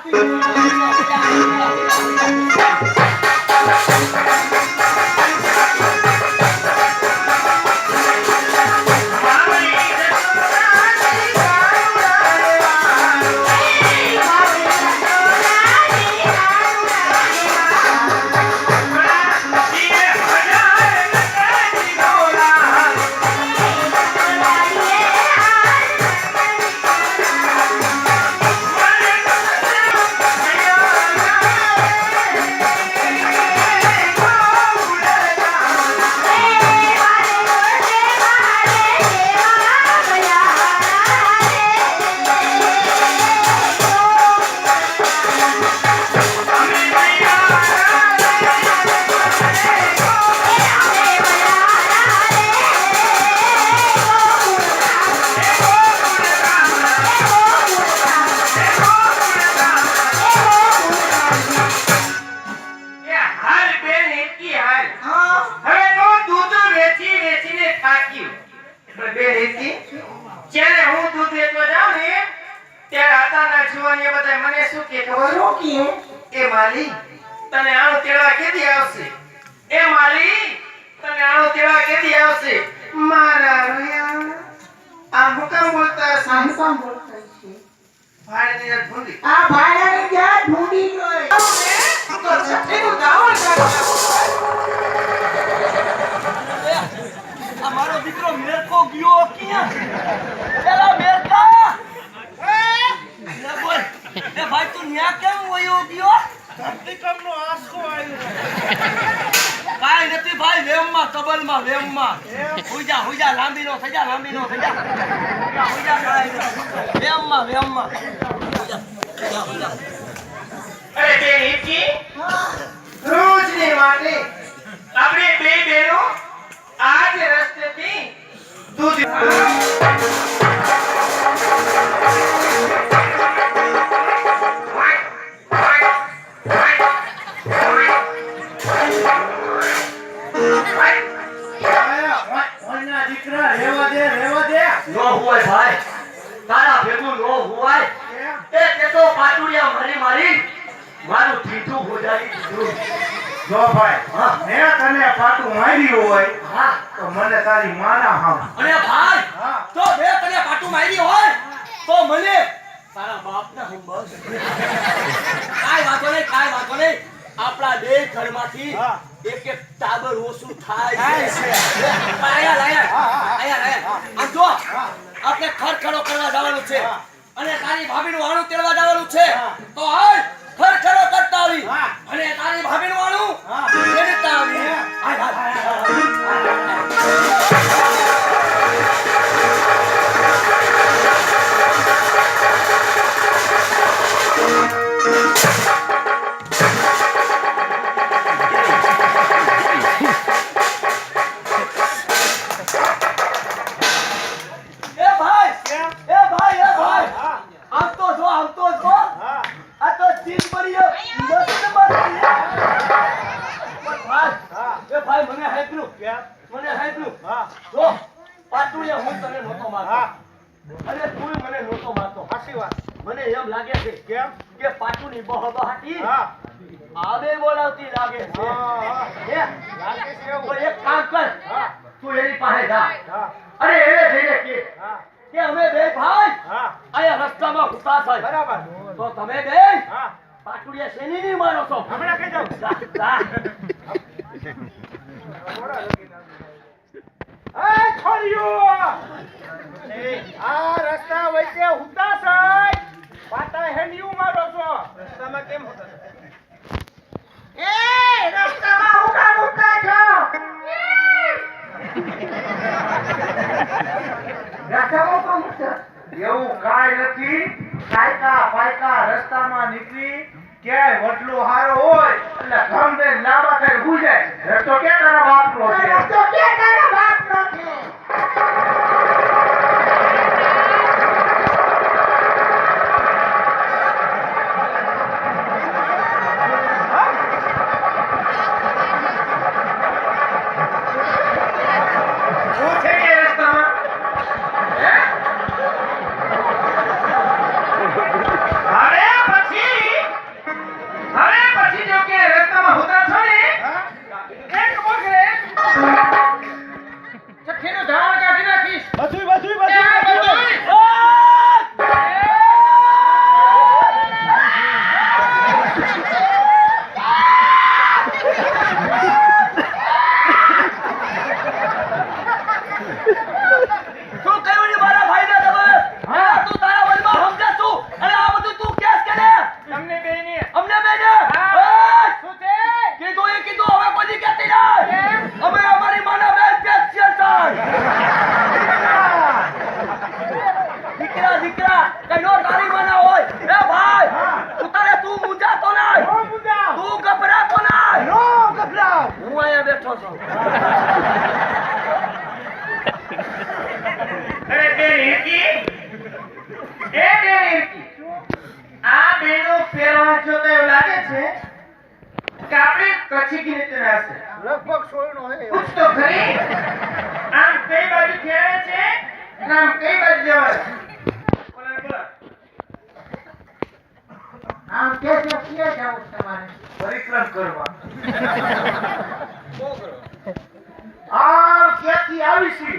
ટીટોળી જા તને આણો તેડવા કેદી આવશે? એ માલી તને આણો તેડવા કેદી આવશે? મારા રોયા આ હું કામ બોલતા હશે? ભાડની આ ઢૂંઢી. તો છઠ્ઠીનું દાવણ કાઢવા. મારો દીકરો મેરકો ગયો ક્યાં એલા મેરકા! લે બોલ એ ભાઈ તું ન્યા કેમ વયો ગયો? આંસકો આવ્યો. કાઈ નથી ભાઈ વેમમાં તબલમાં વેમમાં. હુઈ જા હુઈ જા લાંબી નો થઈ જા લાંબી નો થઈ જા હુઈ જા, હુઈ જા કાંઈ નથી. વેમમાં વેમમાં. હુઈ જા, હુઈ જા, હુઈ જા. અરે બેન હિચકી રોજની માટે. આપણે બે બેનો આ જ રસ્તેથી દૂધ મને હામ અને ભાઈ તો બે તને પાટું મારી હોય તો મને તારા બાપને હું બસ. કાઈ વાતો નહીં કાઈ વાતો નહીં. આપણા બે ઘરમાંથી હા. એક એક ટાબર ઓછું થાય છે. આયા હા, હા, હા. આયા આમ જો હા. આપણે ખરખરો કરવા જવાનું છે. હા. અને તારી ભાભીનું વાણું તેડવા જવાનું છે. હા. તો હાલ ખરખરો કરતા આવી. અને તારી ભાભીનું વાણું તેડતા આવી. અને તું મને નહોતો મારતો. હાસી વાત. મને એમ લાગે છે કેમ કે પાટુની બહબહાટી હા. આવે બોલાવતી લાગે છે. હા? લાગે છે તો એક કામ કર. તું એની પાસે જા. અરે એને જઈને કે કે અમે બે ભાઈ હા. અહીંયા રસ્તામાં ઉતા થાય. બરાબર. તો તમે બે હા. પાટુડિયા શેની ની મારો છો? હમણાં કહી જાઉં જા, જા. એ છોડ્યું! આ રસ્તા વચ્ચે હુતા છે પાટા હેન્ડિયું મારો છો. રસ્તામાં કેમ હુતા એવું કાઈ નથી. કાયકા પાયકા રસ્તામાં નીકળી ક્યાંય વટલો હારો હોય એટલે ગમે લાંબા થાય ભૂલ જાય. રસ્તો ક્યાં તારા બાપનો છે? છો? Yeah. અરે બેન હિરકી એ બેન હિરકી આ બેનો પહેરવા જોતા એવું લાગે છે કે આપણે કચ્છી કી રીતે રહેશે લગભગ સોયનો હે પૂછ તો ખરી આમ કઈ બાજુ ખેડે છે આમ કઈ બાજુ જવાય બોલો બોલો આમ કે જાવું તમારે? પરિક્રમ કરવા. આમ ક્યાંથી આવી છી?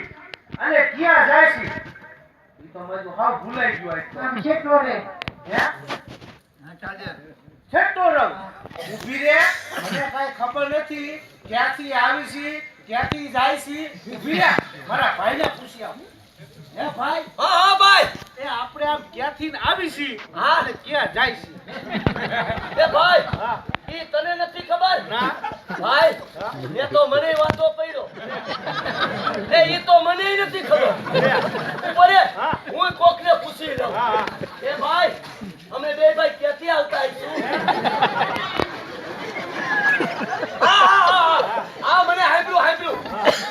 અને ક્યાં જાય છી? ઈ તો બધું હાવ ભૂલાઈ ગયું આમ કેટલો રે હે? છેટો રંગ ઊભી રે મને કાંઈ ખબર નથી ક્યાંથી આવી છે ક્યાંથી જાય છે. ઊભી રે મારા ભાઈને પૂછી આવ હે ભાઈ? હા હા ભાઈ. એ આપણે આમ ક્યાંથી આવી છી હા. અને ક્યાં જાય છે? એ ભાઈ. હા. તને નથી ખબર? ના. ભાઈ એ તો મને વાંધો પડ્યો. એ ઈ તો મને નથી ખબર. ઉપર એ, હા. કોકને પૂછી લઉં. એ ભાઈ અમે બે ભાઈ ક્યાંથી આવતા આવીશું હા હા હા હા મને સાંભળ્યું સાંભળ્યું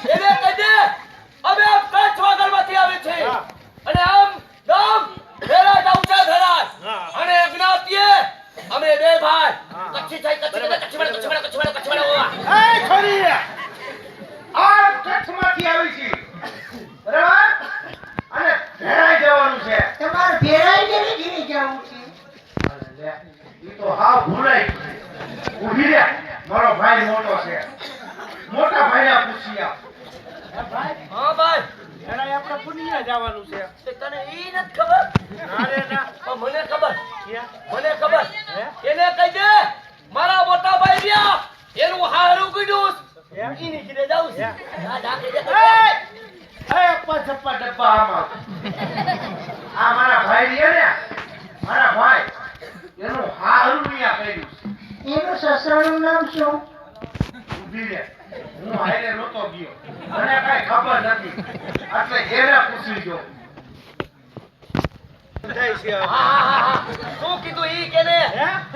એને કહી દે અમે આમ કચ્છ વાગડમાંથી આવે છે હા. અને આમ ગામ ભેરા ડાઉચા ધરાજ હા. અને જ્ઞાતિએ અમે બે ભાઈ હા. કચ્છી થાય કચ્છી થાય, કચ્છી વાળા કચ્છી વાળા કચ્છી વાળા કચ્છી વાળા એ છોરી આ કચ્છમાંથી આવી છી બરાબર અને ભેરાઈ જવાનું છે તમારે ભેરાઈ કેવી ઘીરી જવું છે ઈ તો હાવ ભૂલાઈ ગયું. ઊભી રે મારો ભાઈ છે. મોટા ભાઈને પૂછી ભાઈ હા ભાઈ. ભેરાઈ આપણે પુનિયા જવાનું છે. તે તને ઈ નથી ખબર? ના ના. મને ખબર. મને ખબર. એને કહી દે મારા મોટા ભાઈ રહ્યા એનું હારું કીધું હે? ઈ જાઉં છે. હે? હા, ડાકે દે. એ! એ ડબ્બા આમાં. આ મારા ભાઈ રહ્યા ને મારા ભાઈ એનું હારું મિયા કર્યું છે. એનું સસરાનું નામ શું? રે હું હાઈલે રોતો ગયો. મને કઈ ખબર નથી. એટલે એને પૂછી જો. શું કીધું ઈ કે ને?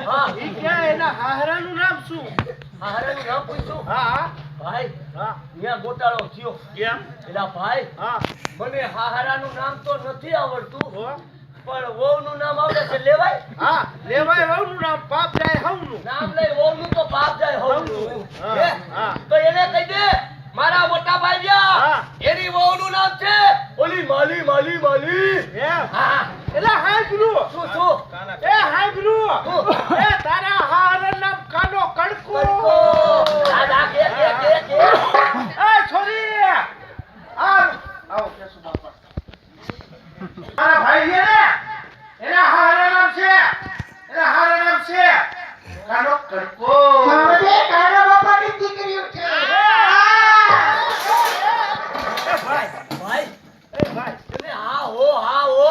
હા? ઈ કે એના હાહરાનું નામ શું? હારાનું નામ પૂછ્યું હા. ભાઈ હા. ત્યાં ગોટાળો થયો. કેમ? એલા ભાઈ હા. મને હારાનું નામ તો નથી આવડતું. હો? પણ વહુનું નામ આવડે છે લેવાય? હા લેવાય વહુનું નામ પાપ જાય હવનું. નામ લઈ વહુનું તો પાપ જાય હવનું. તો એને કહી દે મારા મોટા ભાઈ હા. એની વહુનું નામ છે ઓલી માલી માલી માલી. એટલે હા. ગુરુ શું શું? એ હાંભળ્યું. ગુરુ એ તારા હાર નામ કાનો કડકો દાદા કે, કે, કે. એ છોરી. આ આવો કે બાપા મારા ભાઈ છે ને એના હારા નામ છે એના હારા નામ છે કાનો કડકો હવે તારા બાપાની દીકરીઓ છે એ ભાઈ ભાઈ એ ભાઈ તમે હા હો હા હો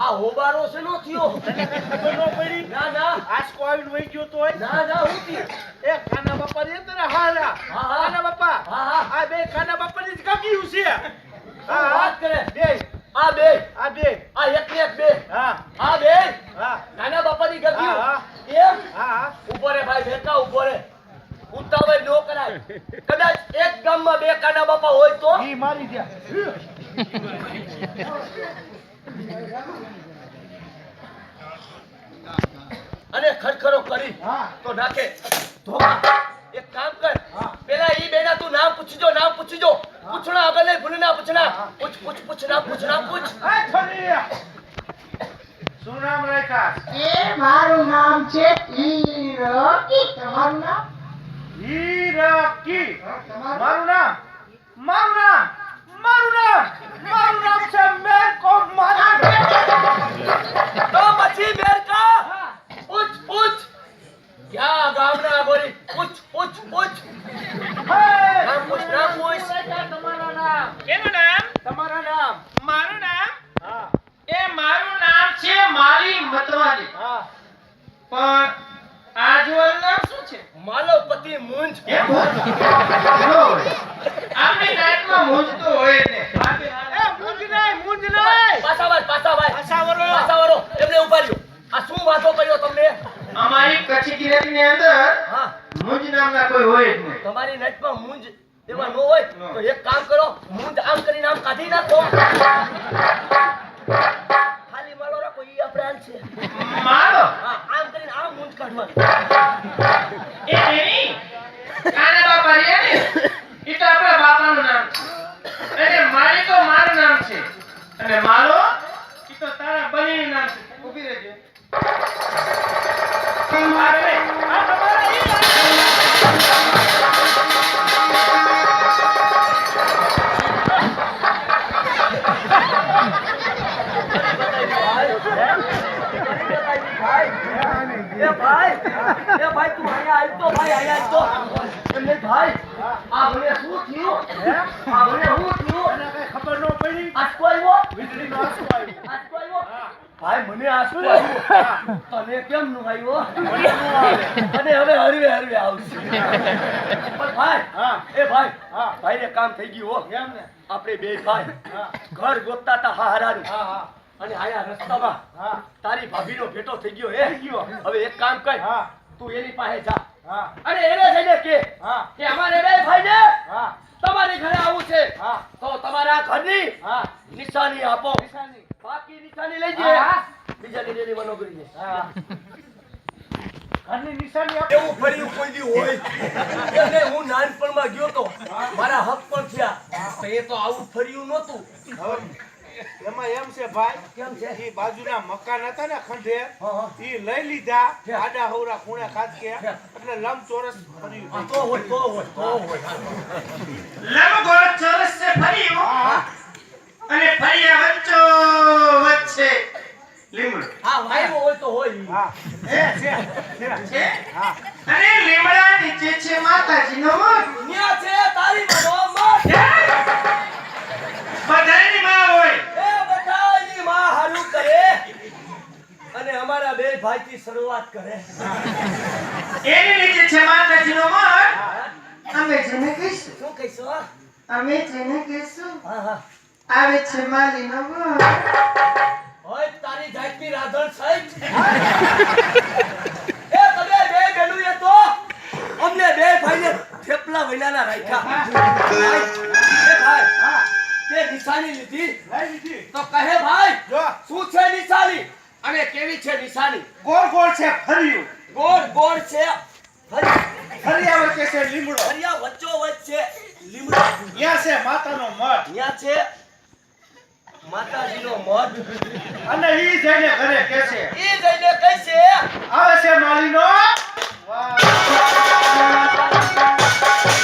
આ હોબારો છે નો થયો તને કઈ ખબર ન પડી ના ના આસકો આવીને વહી ગયો તોય ના ના હું થયું? એ કાના બાપા રે તારા હારા હા, હા. કાના બાપા હા હા આ બે કાના ગમ્યું છે. હા, વાત કરે. બે. આ બે. આ બે. આ એક ને એક બે. હા. આ બે. હા. નાના બાપાની ગમ્યું હા. એમ હા ઊભો રે ભાઈ બેટા ઊભો રે. ઉતાવળ નો કરાય. કદાચ એક ગામમાં બે કાના બાપા હોય તો? ઈ મારી ગયા અને ખરખરો કરી તો નાખે ધોકા એક કામ કર હા. પેલા ઈ બેના તું નામ પૂછીજો નામ પૂછીજો પૂછણા આગળ નહીં ભૂલના પૂછના પૂછ પૂછ પૂછના પૂછના પૂછ. આ છોરી શું નામ રાખ્યા? એ મારું નામ છે ઈરકી તમારું નામ? હીરકી. તમારું મારું નામ મારું નામ? મારું ખબર ન પડી આંસુ આવ્યો વીજળીનો આંસુ આવ્યો. આંસુ આવ્યો ભાઈ મને આંસુ આવ્યું તને કેમ નું આવ્યો? અને હવે હરવે હરવે આવશે. પણ ભાઈ હા. એ ભાઈ હા. ભાઈ ને કામ થઈ ગયું હો. એમ ને? આપણે બે ભાઈ. ઘર ગોતતા હારાનું હા હા. અને આયા રસ્તામાં. હા. તારી ભાભીનો ભેટો થઈ ગયો હે. ગયો. હવે એક કામ કર. હા. તું એની પાસે જા. હા. અને એને જઈને કે હા. કે અમારે બે ભાઈને હા. તમારી ઘરે આવું છે તો તમારા ઘરની નિશાની આપો. નિશાની. બાકી નિશાની લઈ જઈએ. હા. બીજાની ડેરી ઘરની નિશાની આપો. એવું ફર્યું કોઈ દી હોય. એટલે હું નાનપણમાં ગયો તો મારા હક પણ થયા. તો એ તો આવું ફર્યું નહોતું. હવે એમાં એમ છે ભાઈ કેમ છે? ઈ બાજુના મકાન હતા ને ખંડે હા, હા. લઈ લીધા આડા હવરા ખૂણે ખાત કે એટલે લંબ ચોરસ તો હોય તો હોય તો હોય. લંબગોળ ચોરસે ફર્યું અને ફરી વચ્ચો વચ્ચે. લીમડો. હા વાયરો હોય તો હોય. હા. છે છે. છે. છે હા. અને લીમડા નીચે છે માતાજીનો મઠ ન્યા છે તારી મનો બધાની માં હોય એ બધાની માં હારું કરે અને બે ભાઈથી શરૂઆત કરે. એની નીચે છે માતાજીનો મઠ અમે જેને કહીશું. શું કહીશું? અમે જેને કહીશું. આવે છે માલીનો મઠ ઓય તારી જાતની રાધણ છે એ તમે બે એ તો અમને બે ભાઈને થેપલા વૈલાના રાખ્યા. એ ભાઈ હા. તે નિશાની લીધી. લઈ લીધી. તો કહે ભાઈ જો. શું છે નિશાની? અને કેવી છે નિશાની? ગોળ ગોળ છે ફર્યું. ગોળ ગોળ છે ફરિયા વચ્ચે છે લીમડો. ફરિયા વચ્ચો વચ્ચે લીમડો. ત્યાં છે માતાનો મઠ ત્યાં છે માતાજીનો મઠ અને ઈ જઈને ઘરે કે છે. ઈ જઈને કહે છે? આવે છે માળીનો વાહ.